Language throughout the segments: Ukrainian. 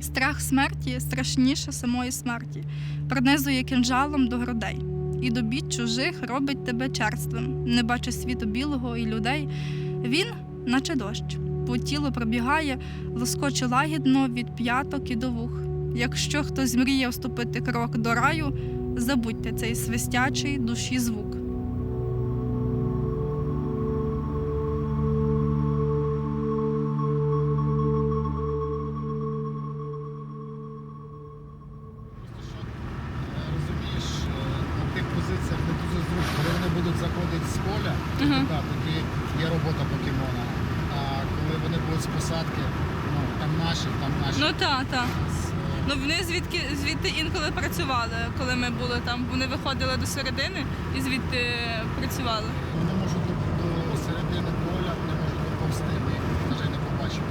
Страх смерті страшніше самої смерті, пронизує кинджалом до грудей. І до бід чужих робить тебе черствим, не бачиш світу білого і людей. Він, наче дощ, по тілу пробігає, лоскоче лагідно від п'яток і до вух. Якщо хтось мріє вступити крок до раю, забудьте цей свистячий душі звук. Ну так, так. Ну вони звідки звідти інколи працювали, коли ми були там. Вони виходили до середини і звідти працювали. Вони можуть до, до середини поля, вони можуть доповзти, ми їх, на не побачимо.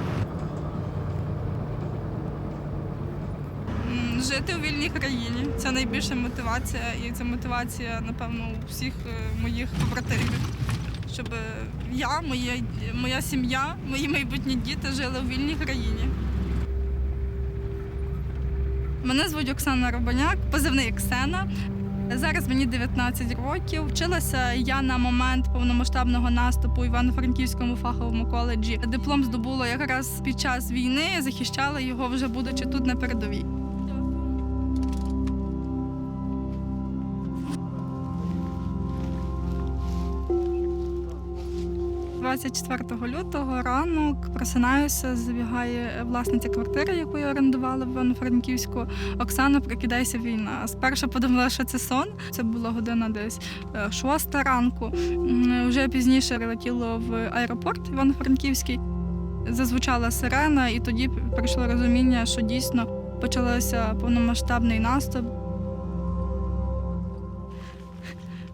Жити у вільній країні це найбільша мотивація, і це мотивація, напевно, у всіх е, моїх побратимів. Щоб я, моя, моя сім'я, мої майбутні діти жили у вільній країні. Мене звуть Оксана Робоняк, позивний Ксена. Зараз мені 19 років. Вчилася я на момент повномасштабного наступу Івано-Франківському фаховому коледжі. Диплом здобула якраз під час війни, захищала його вже будучи тут на передовій. 24 лютого ранок просинаюся, забігає власниця квартири, яку я орендувала в Івано-Франківську. Оксана, прокидайся війна. Спершу подумала, що це сон. Це була година десь е, шоста ранку. Вже пізніше прилетіло в аеропорт Івано-Франківський. Зазвучала сирена, і тоді прийшло розуміння, що дійсно почався повномасштабний наступ.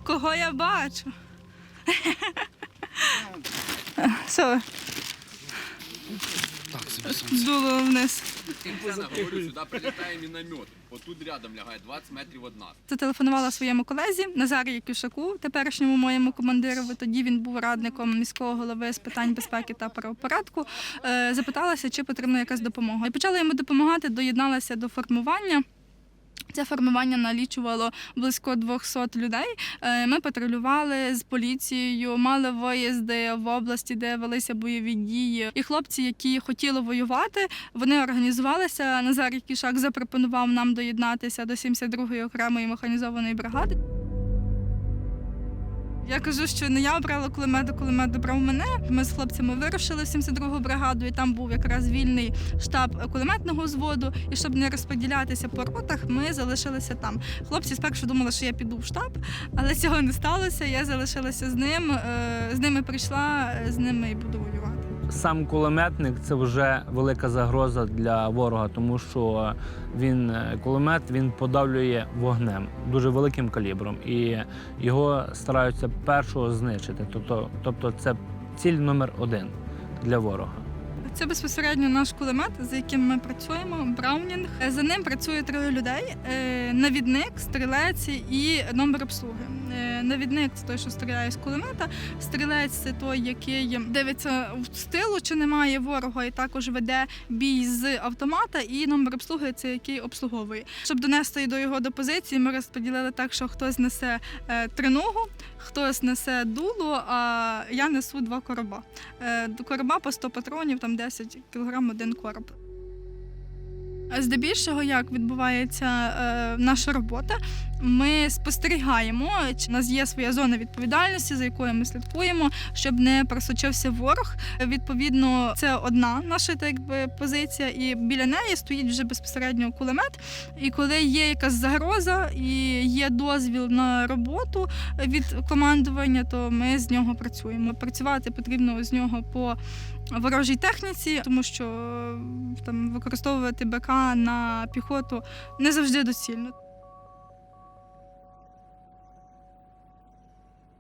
Кого я бачу? Все, дуло вниз. Говорю, сюди прилітає міномет. Отут рядом лягає 20 метрів від нас. Зателефонувала своєму колезі Назарію Кюшаку, теперішньому моєму командирові. Тоді він був радником міського голови з питань безпеки та правопорядку. Е, Запиталася, чи потрібна якась допомога. І почала йому допомагати, доєдналася до формування. Це формування налічувало близько 200 людей. Е, Ми патрулювали з поліцією, мали виїзди в області, де велися бойові дії. І хлопці, які хотіли воювати, вони організувалися. Назар Кішак запропонував нам доєднатися до 72-ї окремої механізованої бригади. Я кажу, що не я обрала кулемет, кулемет обрав мене. Ми з хлопцями вирушили в 72-гу бригаду, і там був якраз вільний штаб кулеметного взводу. І щоб не розподілятися по ротах, ми залишилися там. Хлопці спершу думали, що я піду в штаб, але цього не сталося. Я залишилася з ним. е, З ними прийшла, е, з ними і буду воювати. Сам кулеметник це вже велика загроза для ворога, тому що він е, кулемет він подавлює вогнем дуже великим калібром, і його стараються першого знищити. Тобто, тобто це ціль номер один для ворога. Це безпосередньо наш кулемет, за яким ми працюємо. Браунінг. Е, За ним працює троє людей: Е, навідник, стрілець і номер обслуги. Е, Навідник той, що стріляє з кулемета. Стрілець це той, який дивиться в стилу, чи немає ворога, і також веде бій з автомата. І номер обслуги це який обслуговує. Щоб донести до його до позиції, ми розподілили так, що хтось несе е, триногу, хтось несе дуло, а я несу два короба. Е, короба по 100 патронів, там 10 кг один короб. Здебільшого, як відбувається е, наша робота, ми спостерігаємо, чи в нас є своя зона відповідальності, за якою ми слідкуємо, щоб не просочився ворог. Відповідно, це одна наша так якби, позиція, і біля неї стоїть вже безпосередньо кулемет. І коли є якась загроза і є дозвіл на роботу від командування, то ми з нього працюємо. Працювати потрібно з нього по ворожій техніці, тому що там використовувати БК на піхоту не завжди доцільно.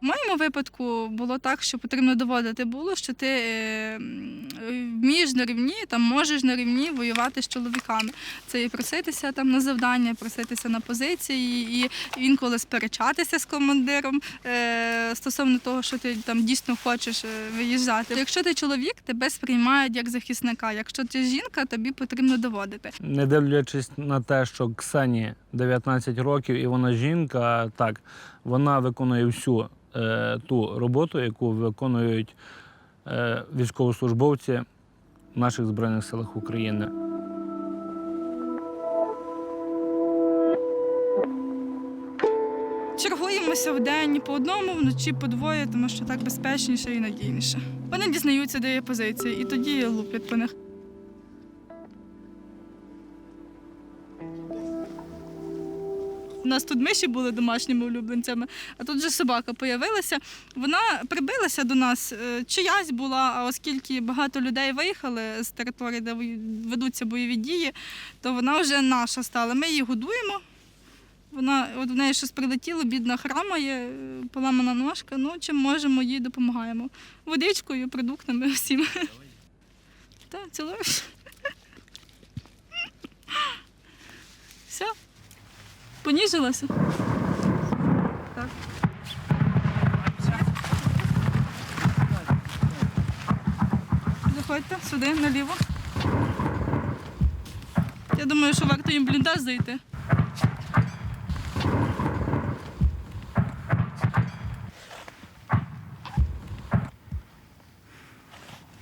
В моєму випадку було так, що потрібно доводити було, що ти е, вмієш на рівні, там можеш на рівні воювати з чоловіками. Це і проситися там на завдання, проситися на позиції, і інколи сперечатися з командиром е, стосовно того, що ти там дійсно хочеш е, виїжджати. Якщо ти чоловік, тебе сприймають як захисника. Якщо ти жінка, тобі потрібно доводити. Не дивлячись на те, що Ксені 19 років і вона жінка, так вона виконує всю е, ту роботу, яку виконують е, військовослужбовці в наших збройних силах України. Чергуємося в день по одному, вночі по двоє, тому що так безпечніше і надійніше. Вони дізнаються, де є позиції, і тоді луплять по них. Нас тут миші були домашніми улюбленцями, а тут вже собака появилася. Вона прибилася до нас, е, чиясь була, а оскільки багато людей виїхали з території, де ведуться бойові дії, то вона вже наша стала. Ми її годуємо. Вона от в неї щось прилетіло, бідна храмає, е, поламана ножка. Ну, чим можемо, їй допомагаємо. Водичкою, продуктами всім. Так, цілуєш. Все. Поніжилася. Так. Заходьте сюди, наліво. Я думаю, що варто їм бліндаж зайти.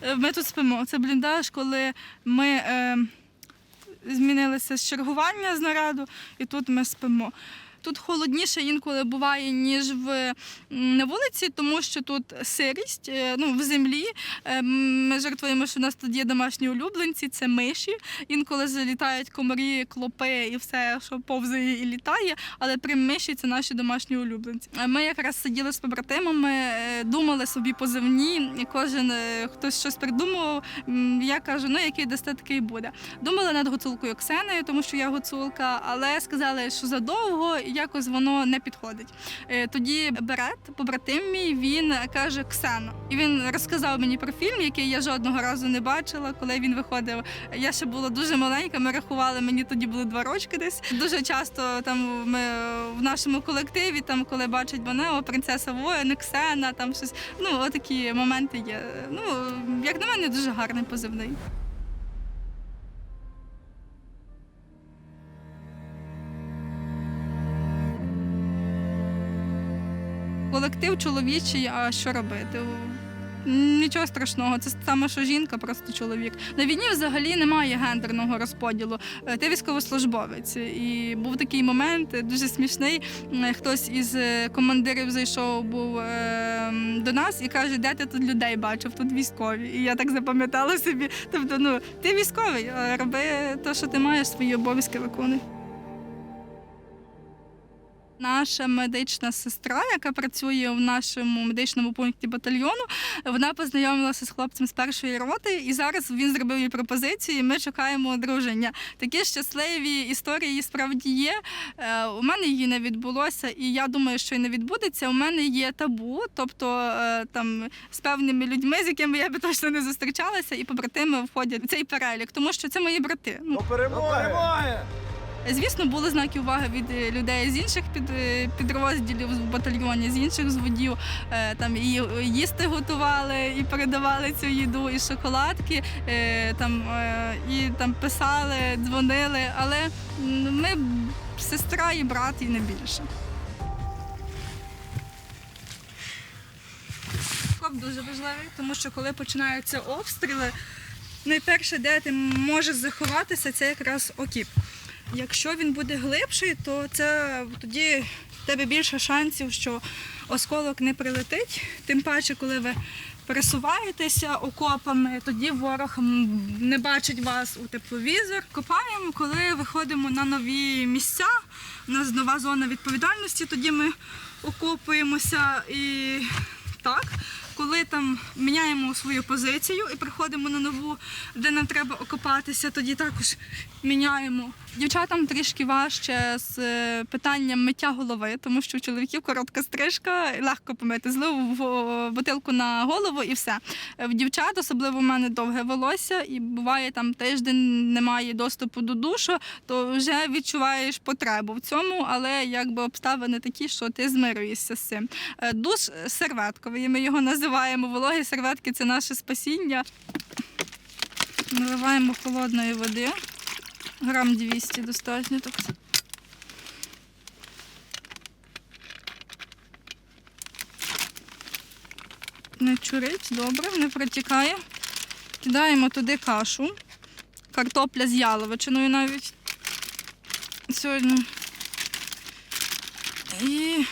Е, Ми тут спимо. Це бліндаж, коли ми е, змінилися чергування з нараду, і тут ми спимо. Тут холодніше інколи буває, ніж в на вулиці, тому що тут сирість, е, ну, в землі. Е, Ми жартуємо, що у нас тут є домашні улюбленці, це миші. Інколи залітають комарі, клопи і все, що повзає і літає. Але при миші це наші домашні улюбленці. Е, Ми якраз сиділи з побратимами, думали собі позивні, кожен хтось щось придумував. Я кажу, ну який дасте, такий буде. Думали над гуцулкою Оксеною, тому що я гуцулка, але сказали, що задовго якось воно не підходить. Е, Тоді Берет, побратим мій, він каже Ксена. І він розказав мені про фільм, який я жодного разу не бачила, коли він виходив. Я ще була дуже маленька, ми рахували, мені тоді були два рочки десь. Дуже часто там ми в нашому колективі, там, коли бачать мене, принцеса воїн, Ксена, там щось. Ну, отакі моменти є. Ну, як на мене, дуже гарний позивний. Колектив чоловічий, а що робити? Нічого страшного, це саме, що жінка, просто чоловік. На війні взагалі немає гендерного розподілу. Е, Ти військовослужбовець. І був такий момент е, дуже смішний. Е, Хтось із командирів зайшов був до нас і каже, де ти тут людей бачив, тут військові. І я так запам'ятала собі. Тобто, ну ти військовий, роби те, що ти маєш, свої обов'язки виконуй. Наша медична сестра, яка працює в нашому медичному пункті батальйону, вона познайомилася з хлопцем з першої роти, і зараз він зробив їй пропозицію. і Ми чекаємо одруження. Такі щасливі історії справді є. Е, У мене її не відбулося, і я думаю, що і не відбудеться. У мене є табу, тобто е, там з певними людьми, з якими я би точно не зустрічалася, і побратими входять в цей перелік, тому що це мої брати. Ну, Перемоги! Звісно, були знаки уваги від е, людей з інших під, е, підрозділів в батальйоні, з інших зводів. Е, Там і їсти готували, і передавали цю їду, і шоколадки, там, і там писали, дзвонили. Але ми сестра і брат, і не більше. Коп дуже важливий, тому що коли починаються обстріли, найперше, де ти можеш заховатися, це якраз окіп. Якщо він буде глибший, то це тоді в тебе більше шансів, що осколок не прилетить. Тим паче, коли ви пересуваєтеся окопами, тоді ворог не бачить вас у тепловізор. Копаємо, коли виходимо на нові місця. У нас нова зона відповідальності, тоді ми окопуємося і так. Коли там міняємо свою позицію і приходимо на нову, де нам треба окопатися, тоді також міняємо. Дівчатам трішки важче з е, питанням миття голови, тому що у чоловіків коротка стрижка, легко помити зливу в бутилку на голову і все. Е, В дівчат, особливо в мене довге волосся, і буває там тиждень немає доступу до душу, то вже відчуваєш потребу в цьому, але якби обставини такі, що ти змирюєшся з цим. Е, Душ серветковий, ми його називаємо. Вологі серветки це наше спасіння. Наливаємо холодної води. Грам 200 достатньо. Так. Не чурить, добре, не протікає. Кидаємо туди кашу. Картопля з яловичиною навіть. Сьогодні. І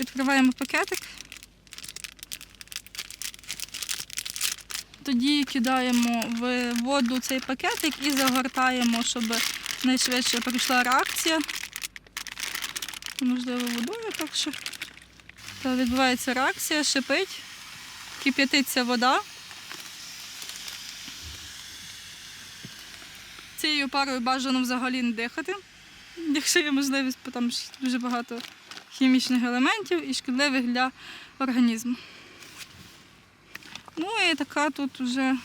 відкриваємо пакетик. Тоді кидаємо в воду цей пакетик і загортаємо, щоб найшвидше прийшла реакція. Можливо, водою так що. Та відбувається реакція, шипить, кип'ятиться вода. Цією парою бажано взагалі не дихати, якщо є можливість, бо там дуже багато хімічних елементів і шкідливих для організму. Ну і така тут вже.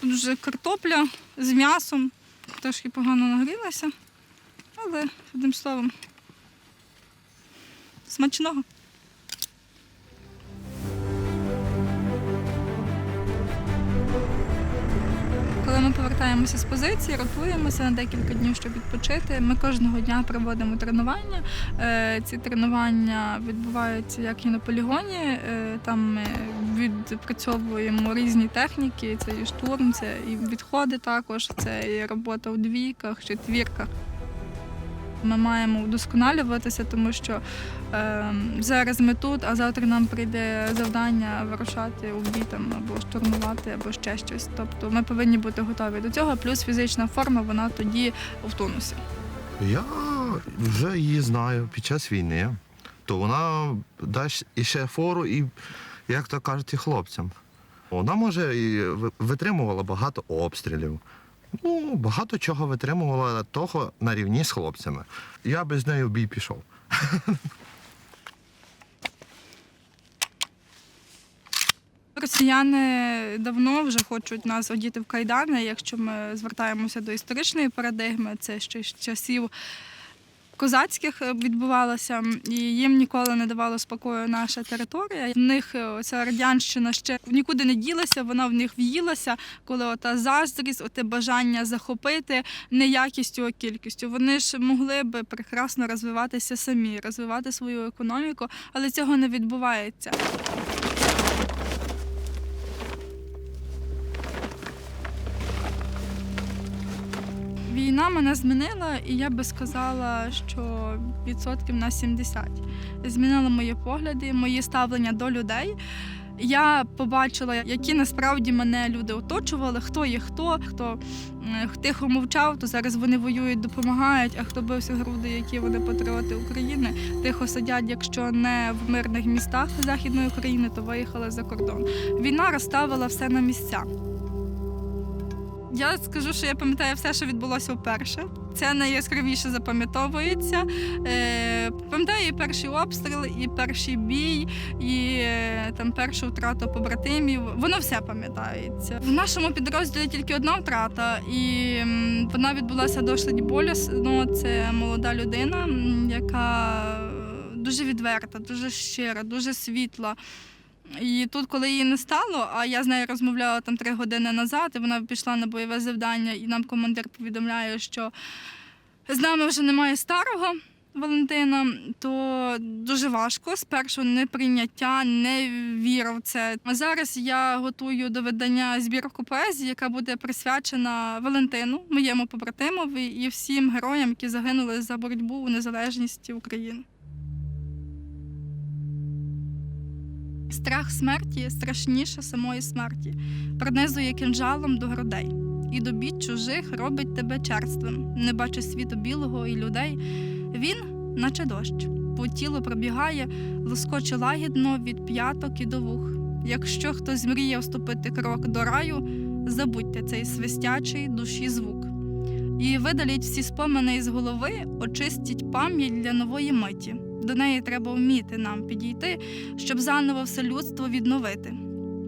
Тут вже картопля з м'ясом, трошки погано нагрілася, але одним словом. Смачного. Повертаємося з позиції, ротуємося на декілька днів, щоб відпочити. Ми кожного дня проводимо тренування. Е, Ці тренування відбуваються як і на полігоні. Е, Там ми відпрацьовуємо різні техніки. Це і штурм, це і відходи також, це і робота у двійках, четвірках. Ми маємо вдосконалюватися, тому що е, зараз ми тут, а завтра нам прийде завдання вирушати у бій або штурмувати, або ще щось. Тобто ми повинні бути готові до цього. Плюс фізична форма, вона тоді в тонусі. Я вже її знаю під час війни, то вона дасть іще фору і, як то кажуть, і хлопцям. Вона може і витримувала багато обстрілів. Ну, багато чого витримувала того на рівні з хлопцями. Я би з нею в бій пішов. Росіяни давно вже хочуть нас одіти в кайдани. Якщо ми звертаємося до історичної парадигми, це ще з часів козацьких е, відбувалося, і їм ніколи не давала спокою наша територія. В них е, ця радянщина ще нікуди не ділася, вона в них в'їлася, коли ота заздрість, оте бажання захопити не якістю, а кількістю. Вони ж могли би прекрасно розвиватися самі, розвивати свою економіку, але цього не відбувається. Війна мене змінила, і я би сказала, що відсотків на 70. Змінила мої погляди, мої ставлення до людей. Я побачила, які насправді мене люди оточували, хто є хто, хто тихо мовчав, то зараз вони воюють, допомагають, а хто бився груди, які вони патріоти України, тихо сидять, якщо не в мирних містах Західної України, то виїхали за кордон. Війна розставила все на місця. Я скажу, що я пам'ятаю все, що відбулося вперше. Це найяскравіше запам'ятовується. Е, пам'ятаю і перший обстріл, і перший бій, і е, там першу втрату побратимів. Воно все пам'ятається. В нашому підрозділі тільки одна втрата, і вона відбулася досить болісно. Це молода людина, яка дуже відверта, дуже щира, дуже світла. І тут, коли її не стало, а я з нею розмовляла там три години назад, і вона пішла на бойове завдання, і нам командир повідомляє, що з нами вже немає старого Валентина, то дуже важко. Спершу неприйняття, не віра в це. А зараз я готую до видання збірку поезії, яка буде присвячена Валентину, моєму побратимові і всім героям, які загинули за боротьбу у незалежності України. Страх смерті страшніше самої смерті, пронизує кинджалом до грудей, і до бід чужих робить тебе черствим. Не бачиш світу білого і людей. Він, наче дощ, по тілу пробігає, лоскоче лагідно від п'яток і до вух. Якщо хтось мріє вступити крок до раю, забудьте цей свистячий душі звук. І видаліть всі спомини із голови, очистіть пам'ять для нової миті. До неї треба вміти нам підійти, щоб заново все людство відновити.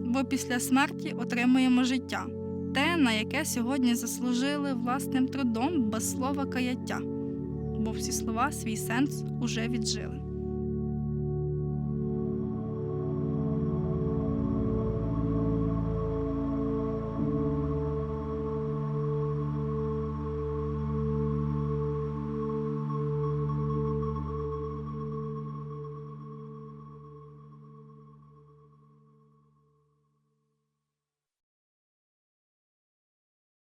Бо після смерті отримуємо життя, те, на яке сьогодні заслужили власним трудом без слова каяття, бо всі слова свій сенс уже віджили.